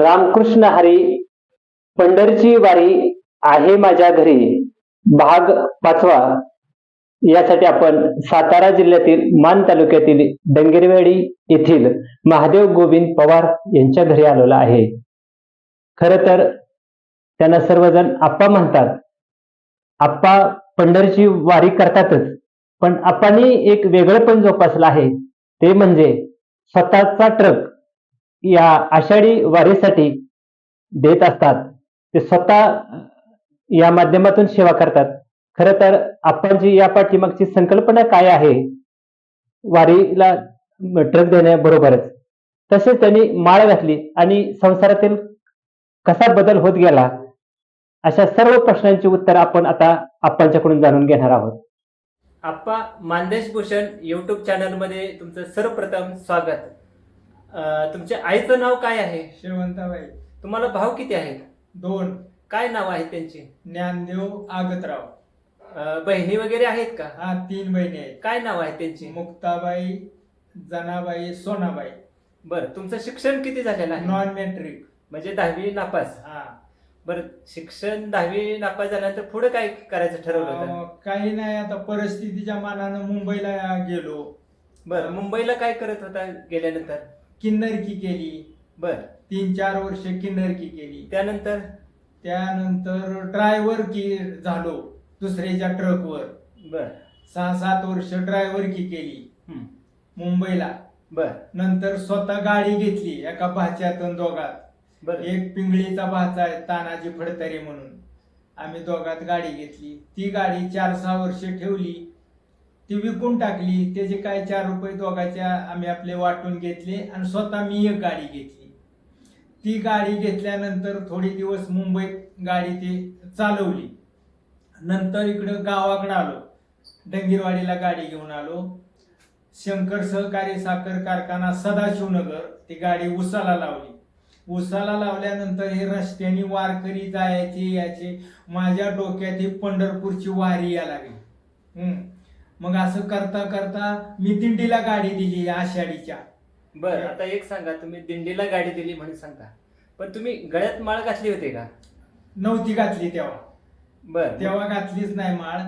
रामकृष्ण हरी पंढरची वारी आहे माझ्या घरी. भाग पाचवा. यासाठी आपण सातारा जिल्ह्यातील मान तालुक्यातील डंगेरवाडी येथील महादेव गोविंद पवार यांच्या घरी आलेलो आहे. खर तर त्यांना सर्वजण आप्पा म्हणतात. आप्पा पंढरची वारी करतातच. पण आप्पांनी एक वेगळं पण जोपासलं आहे. ते म्हणजे स्वतःचा ट्रक या आषाढी वारीसाठी देत असतात. ते स्वतः या माध्यमातून सेवा करतात. खर तर आपणची या पाठीमागची संकल्पना काय आहे? वारीला ट्रक देण्याबरोबरच तसेच त्यांनी माळ घातली आणि संसारातील कसा बदल होत गेला? अशा सर्व प्रश्नांची उत्तर आपण आता आपणच्याकडून जाणून घेणार आहोत. आप्पा मानदेश भूषण युट्यूब चॅनलमध्ये तुमचं सर्वप्रथम स्वागत. अं, तुमच्या आईचं नाव काय आहे? श्रीमंताबाई. तुम्हाला भाव किती आहेत? दोन. काय नाव आहे त्यांची? ज्ञानदेव आगतराव. अं, बहिणी वगैरे आहेत का? हा तीन बहिणी आहेत. काय नाव आहे त्यांची? मुक्ताबाई जनाबाई सोनाबाई. बर तुमचं शिक्षण किती झालेलं आहे? नॉन मॅट्रिक म्हणजे दहावी नापास. हा. बर शिक्षण दहावी नापास झाल्यानंतर पुढे काय करायचं ठरवलं होतं? अं, काही नाही आता परिस्थितीच्या मानानं मुंबईला गेलो. बर मुंबईला काय करत होता गेल्यानंतर? किन्नरकी केली. बर. तीन चार वर्ष किन्नरकी केली. त्यानंतर? त्यानंतर ड्रायव्हर की झालो दुसऱ्याच्या ट्रकवर. बर. सहा सात वर्ष ड्रायव्हर की केली मुंबईला. बर. नंतर स्वतः गाडी घेतली एका भाच्यातून दोघात. बर. एक पिंगळीचा भाचा आहे तानाजी फडतरे म्हणून. आम्ही दोघात गाडी घेतली. ती गाडी चार सहा वर्ष ठेवली. ती विकून टाकली. त्याचे काय चार रुपये दोघाच्या आम्ही आपले वाटून घेतले आणि स्वतः मी एक गाडी घेतली. ती गाडी घेतल्यानंतर थोडे दिवस मुंबईत गाडी ती चालवली. नंतर इकडं गावाकडं आलो. डंगीरवाडीला गाडी घेऊन आलो. शंकर सहकारी साखर कारखाना सदाशिवनगर ती गाडी उसाला लावली. उसाला लावल्यानंतर हे रस्त्याने वारकरी जायचे याचे माझ्या डोक्यात ही पंढरपूरची वारी या लागली. मग असं करता करता मी दिंडीला गाडी दिली आषाढीच्या. बर आता एक सांगा तुम्ही दिंडीला गाडी दिली म्हणून सांगा. पण तुम्ही गळ्यात माळ घातली होती का? नव्हती घातली तेव्हा. बर. तेव्हा घातलीच नाही माळ.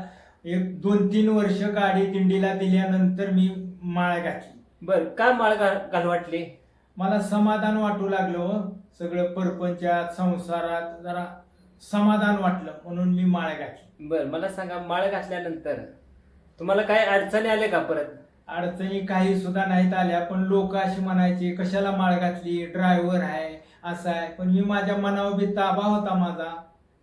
एक दोन तीन वर्ष गाडी दिंडीला दिल्यानंतर मी माळ घातली. बर का माळ घाल वाटली मला समाधान वाटू लागलं हो. सगळं परपंचात संसारात जरा समाधान वाटलं म्हणून मी माळ घातली. बर मला सांगा माळ घातल्यानंतर तुम्हाला काय अडचणी आल्या का परत? अडचणी काही सुद्धा नाहीत आल्या पण लोक अशी म्हणायची कशाला माळ घातली? ड्रायव्हर आहे असं आहे. पण मी माझ्या मनावर बी ताबा होता माझा.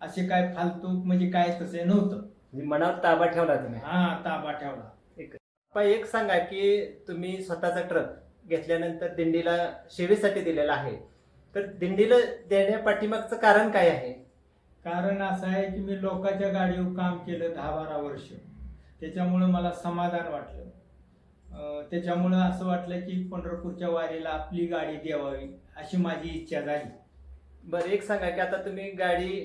असे काय फालतू म्हणजे काय तसे नव्हतं. म्हणजे मनावर ताबा ठेवला तुम्ही? हा ताबा ठेवला. पण एक सांगा की तुम्ही स्वतःचा ट्रक घेतल्यानंतर दिंडीला सेवेसाठी दिलेला आहे. तर दिंडीला देण्या पाठीमागचं कारण काय आहे? कारण असं आहे की मी लोकांच्या गाडीवर काम केलं दहा बारा वर्ष. त्याच्यामुळं मला समाधान वाटलं. त्याच्यामुळं असं वाटलं की पंढरपूरच्या वारीला आपली गाडी द्यावावी अशी माझी इच्छा झाली. बरं एक सांगा की आता तुम्ही गाडी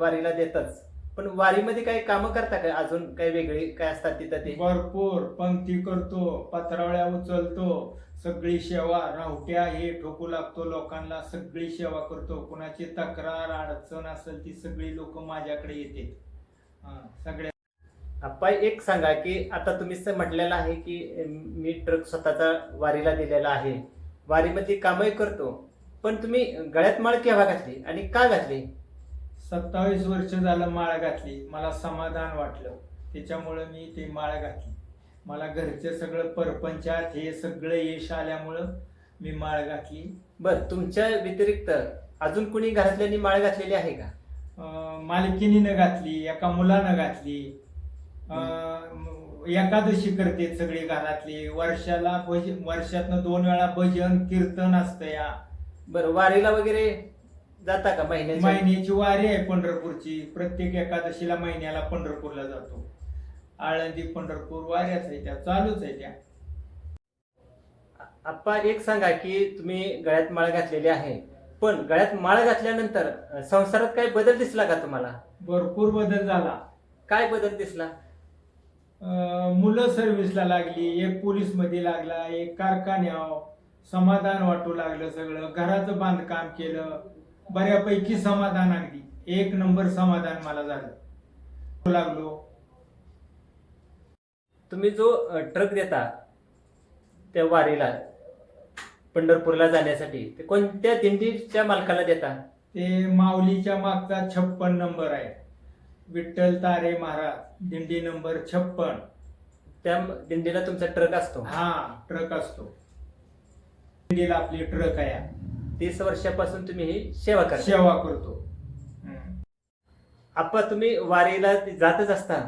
वारीला देताच पण वारीमध्ये काही कामं करता का? अजून काही वेगळी काय असतात तिथं ते? भरपूर पंक्ती करतो पत्रावळ्या उचलतो सगळी सेवा रावट्या हे ठोकू लागतो लोकांना सगळी सेवा करतो. कुणाची तक्रार अडचण असेल ती सगळी लोक माझ्याकडे येते सगळ्या आप्पा एक सांगा की आता तुम्ही म्हटलेलं आहे की मी ट्रक स्वतःचा वारीला दिलेला आहे. वारीमध्ये कामही करतो पण तुम्ही गळ्यात माळ केव्हा घातली आणि का घातली? सत्तावीस वर्ष झालं माळ घातली. मला समाधान वाटलं. त्याच्यामुळं मी ती माळ घातली. मला घरचे सगळं परपंचात हे सगळं यश आल्यामुळं मी माळ घातली. बर तुमच्या व्यतिरिक्त अजून कुणी घरातल्यांनी माळ घातलेली आहे का? मालकिनीनं घातली एका मुलानं घातली. एकादशी करते सगळी घरातली. वर्षाला भज वर्षातनं दोन वेळा भजन कीर्तन असतं या. बरं वारीला वगैरे जाता का महिन्याच्या? महिन्याची वारी आहे पंढरपूरची. प्रत्येक एकादशीला महिन्याला पंढरपूरला जातो. आळंदी पंढरपूर वाऱ्याच आहे त्या चालूच आहे त्या. आप्पा एक सांगा की तुम्ही गळ्यात माळ घातलेली आहे पण गळ्यात माळ घातल्यानंतर अं, संसारात काही बदल दिसला का तुम्हाला? भरपूर बदल झाला. काय बदल दिसला? मुलं सर्व्हिसला लागली एक पोलीसमध्ये लागला एक कारखान्याव समाधान वाटू लागलं सगळं घराचं बांधकाम केलं बऱ्यापैकी समाधान अगदी. एक नंबर समाधान मला झालं. लागलो. तुम्ही जो ट्रक देता त्या वारीला पंढरपूरला जाण्यासाठी ते कोणत्या दिंडीच्या मालकाला देता? ते माऊलीच्या मागचा छप्पन नंबर आहे. विठ्ठल तारे महाराज दिंडी नंबर छप्पन. त्या दिंडीला तुमचा ट्रक असतो. हा ट्रक असतो. दिंडीला आपली ट्रक आहे. तीस वर्षापासून तुम्ही ही सेवा करता. सेवा करतो. हम्म. आपा तुम्ही वारीला जातच असता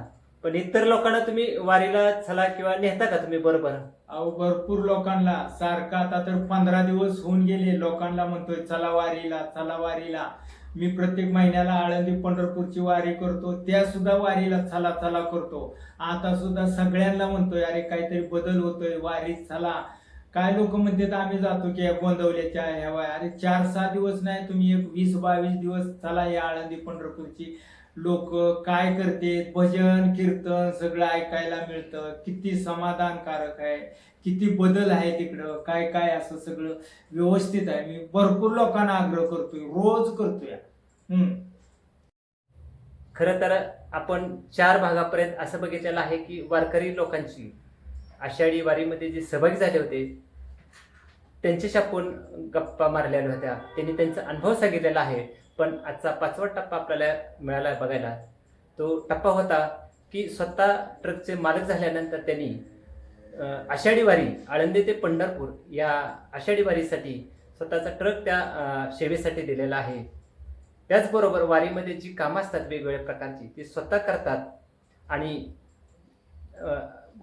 पण इतर लोकांना तुम्ही वारीला चला किंवा नेता का तुम्ही बरोबर? अहो भरपूर लोकांना. सारखं आता तर पंधरा दिवस होऊन गेले. लोकांना म्हणतोय चला वारीला चला वारीला. मी प्रत्येक महिन्याला आळंदी पंढरपूरची वारी करतो त्या सुद्धा वारीला चला चला करतो. आता सुद्धा सगळ्यांना म्हणतोय अरे काहीतरी बदल होतोय वारी चला. काय लोक म्हणतात आम्ही जातो की गोंदवल्याच्या ह्या वाय. अरे चार सहा दिवस नाही तुम्ही एक वीस बावीस दिवस चला या आळंदी पंढरपूरची. लोक काय करते? भजन कीर्तन सगळं ऐकायला मिळतं. किती समाधानकारक आहे. किती बदल आहे तिकडं. काय काय असं सगळं व्यवस्थित आहे. मी भरपूर लोकांना आग्रह करतोय. रोज करतोय. खर खरं तर आपण चार भागापर्यंत असं बघितलेलं आहे की वारकरी लोकांची आषाढी वारीमध्ये जे सहभागी झाले होते त्यांच्याशी आपण गप्पा मारलेल्या होत्या. त्यांनी त्यांचा अनुभव सांगितलेला आहे. पण आजचा पाचवा टप्पा आपल्याला मिळाला बघायला. तो टप्पा होता की स्वतः ट्रकचे मालक झाल्यानंतर त्यांनी आषाढी वारी आळंदी ते पंढरपूर या आषाढी वारीसाठी स्वतःचा ट्रक त्या सेवेसाठी दिलेला आहे. त्याचबरोबर वारीमध्ये जी कामं असतात वेगवेगळ्या प्रकारची ती स्वतः करतात आणि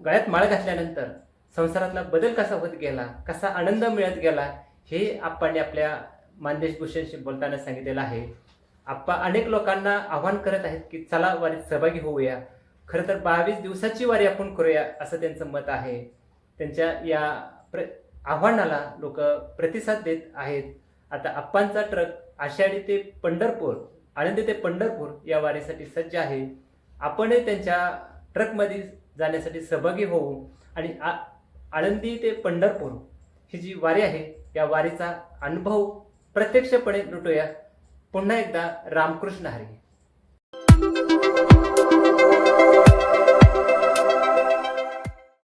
गळ्यात माळ घातल्यानंतर संसारातला बदल कसा होत गेला कसा आनंद मिळत गेला हे आपण आपल्या मानदेश भूषणशी बोलताना सांगितलेलं आहे. आप्पा अनेक लोकांना आव्हान करत आहेत की चला वारीत सहभागी होऊया. खरं तर बावीस दिवसाची वारी आपण करूया असं त्यांचं मत आहे. त्यांच्या या प्र आव्हानाला लोक प्रतिसाद देत आहेत. आता आप्पांचा ट्रक आषाढी ते पंढरपूर आळंदी ते पंढरपूर या वारीसाठी सज्ज आहे. आपणही त्यांच्या ट्रकमध्ये जाण्यासाठी सहभागी होऊ आणि आ आळंदी ते पंढरपूर ही जी वारी आहे या वारीचा अनुभव प्रत्यक्षपणे लुटूया. पुन्हा एकदा रामकृष्ण हरी.